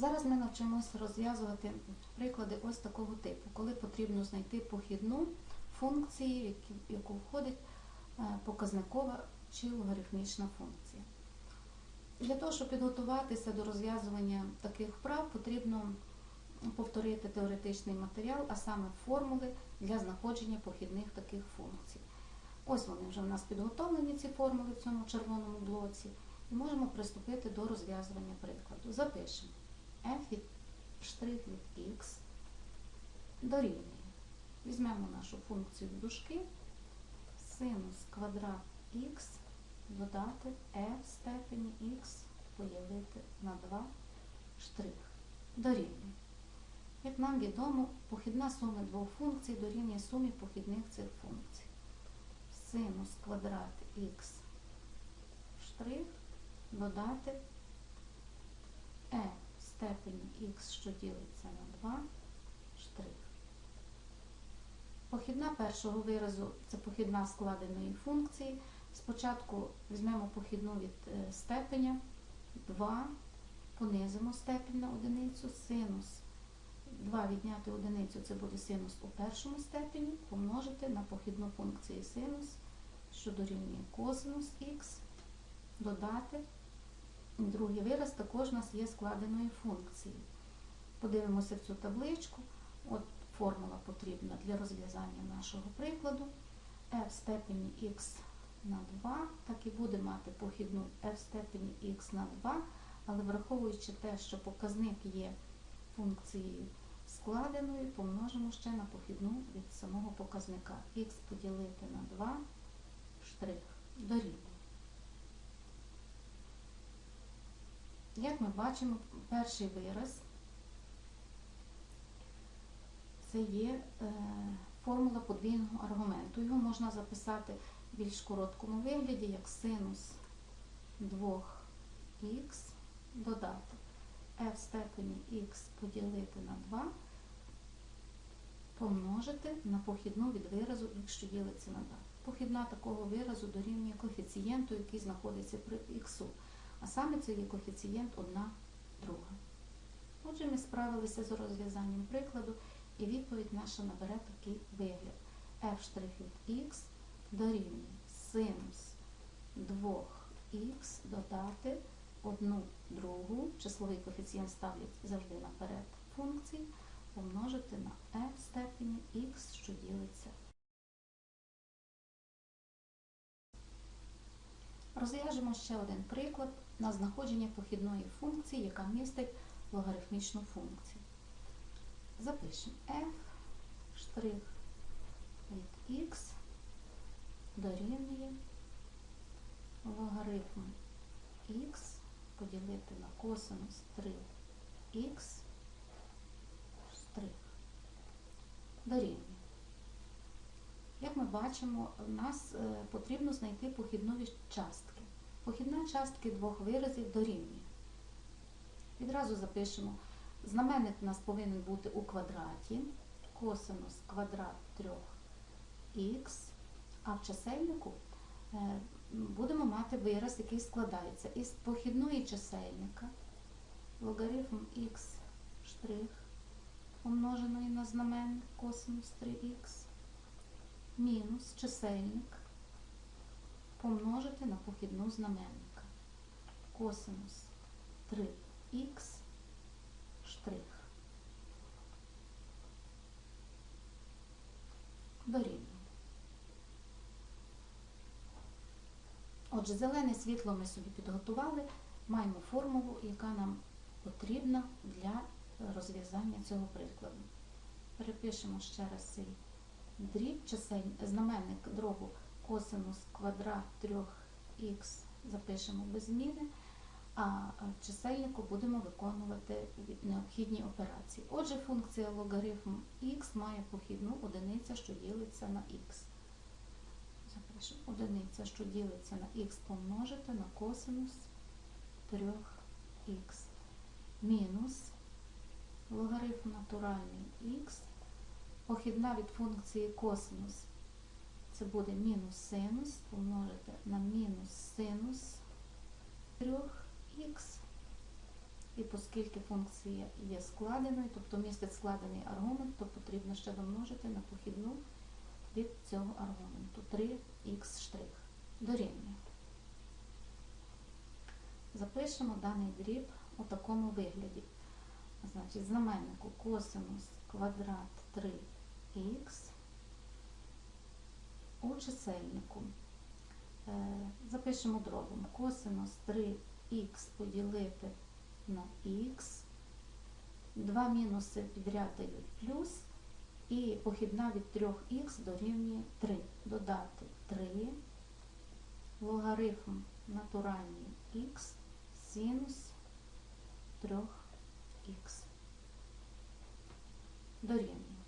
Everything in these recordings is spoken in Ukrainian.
Зараз ми навчимося розв'язувати приклади ось такого типу, коли потрібно знайти похідну функції, в яку входить е, показникова чи логарифмічна функція. Для того, щоб підготуватися до розв'язування таких вправ, потрібно повторити теоретичний матеріал, а саме формули для знаходження похідних таких функцій. Ось вони вже в нас підготовлені, ці формули в цьому червоному блоці, і можемо приступити до розв'язування прикладу. Запишемо f від штрих від x дорівнює. Візьмемо нашу функцію в дужки, синус квадрат х додати f в степені х поділити на 2 штрих дорівнює. Як нам відомо, похідна сума двох функцій дорівнює сумі похідних цих функцій. Синус квадрат х штрих додати e в степені х, що ділиться на 2 штрих. Похідна першого виразу це похідна складеної функції. Спочатку візьмемо похідну від е, степеня 2, понизимо степінь на одиницю, синус 2 відняти одиницю це буде синус у першому степені, помножити на похідну функцію синус, що дорівнює косинус х, додати. Другий вираз також у нас є складеною функцією. Подивимося в цю табличку. От формула потрібна для розв'язання нашого прикладу. f в степені x на 2, так і буде мати похідну f в степені x на 2, але враховуючи те, що показник є функцією складеною, помножимо ще на похідну від самого показника x поділити на 2 штрих дорівнює. Як ми бачимо, перший вираз це є е, формула подвійного аргументу. Його можна записати в більш короткому вигляді, як синус 2х додати f в степені х поділити на 2, помножити на похідну від виразу х, що ділиться на 2. Похідна такого виразу дорівнює коефіцієнту, який знаходиться при х. А саме це є коефіцієнт 1 друга. Отже, ми справилися з розв'язанням прикладу, і відповідь наша набере такий вигляд. f' від х дорівнює синус 2х додати 1 другу, числовий коефіцієнт ставлять завжди наперед функції, помножити на f степені х, що ділиться. Розв'яжемо ще один приклад на знаходження похідної функції, яка містить логарифмічну функцію. Запишемо f штрих від x дорівнює логарифм x поділити на косинус 3х штрих дорівнює. Як ми бачимо, в нас е, потрібно знайти похідну частки. Похідна частки двох виразів дорівнює. Відразу запишемо. Знаменник у нас повинен бути у квадраті, косинус квадрат 3х, а в чисельнику е, будемо мати вираз, який складається із похідної чисельника логарифм х штрих помноженої на знаменник косинус 3х мінус чисельник помножити на похідну знаменника косинус 3х штрих дорівнює. Отже, зелене світло ми собі підготували, маємо формулу, яка нам потрібна для розв'язання цього прикладу. Перепишемо ще раз цей дріб, чисель, знаменник дробу косинус квадрат 3х запишемо без зміни, а в чисельнику будемо виконувати необхідні операції. Отже, функція логарифм х має похідну одиниця, що ділиться на х. Запишемо одиниця, що ділиться на х помножити на косинус 3х мінус логарифм натуральний х, похідна від функції косинус. Це буде мінус синус помножити на мінус синус 3х І оскільки функція є складеною, тобто містить складений аргумент, то потрібно ще домножити на похідну від цього аргументу 3х штрих дорівнює. Запишемо даний дріб у такому вигляді. Значить, знаменнику косинус квадрат 3х у чисельнику. Е, Запишемо дробом косинус 3х поділити на х. Два мінуси підряд дають плюс. І похідна від 3х дорівнює 3. Додати 3. Логарифм натуральний х синус 3х дорівнює.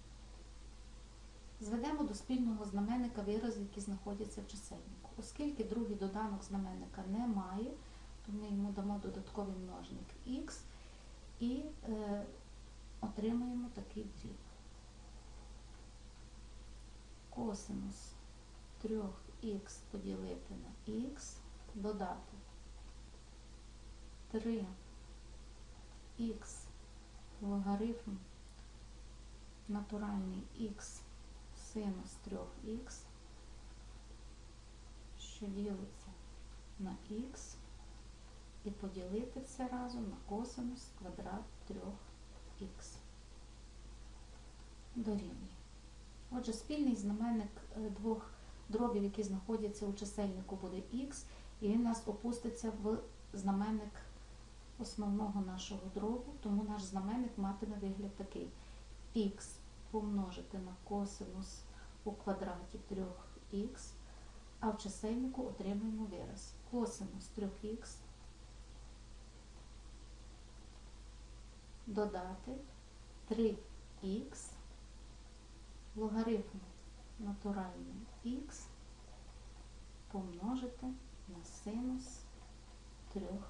Зведемо до спільного знаменника вирази, які знаходяться в чисельнику. Оскільки другий доданок знаменника немає, то ми йому дамо додатковий множник х і е, отримаємо такий дріб. Косинус 3х поділити на х, додати 3х логарифм натуральний х синус 3х, що ділиться на х, і поділити все разом на косинус квадрат 3х. Дорівнює. Отже, спільний знаменник е, двох дробів, які знаходяться у чисельнику, буде х, і він у нас опуститься в знаменник основного нашого дробу, тому наш знаменник матиме вигляд такий. х помножити на косинус у квадраті 3х, а в чисельнику отримаємо вираз. Косинус 3х додати 3х логарифм натуральний х помножити на синус 3х.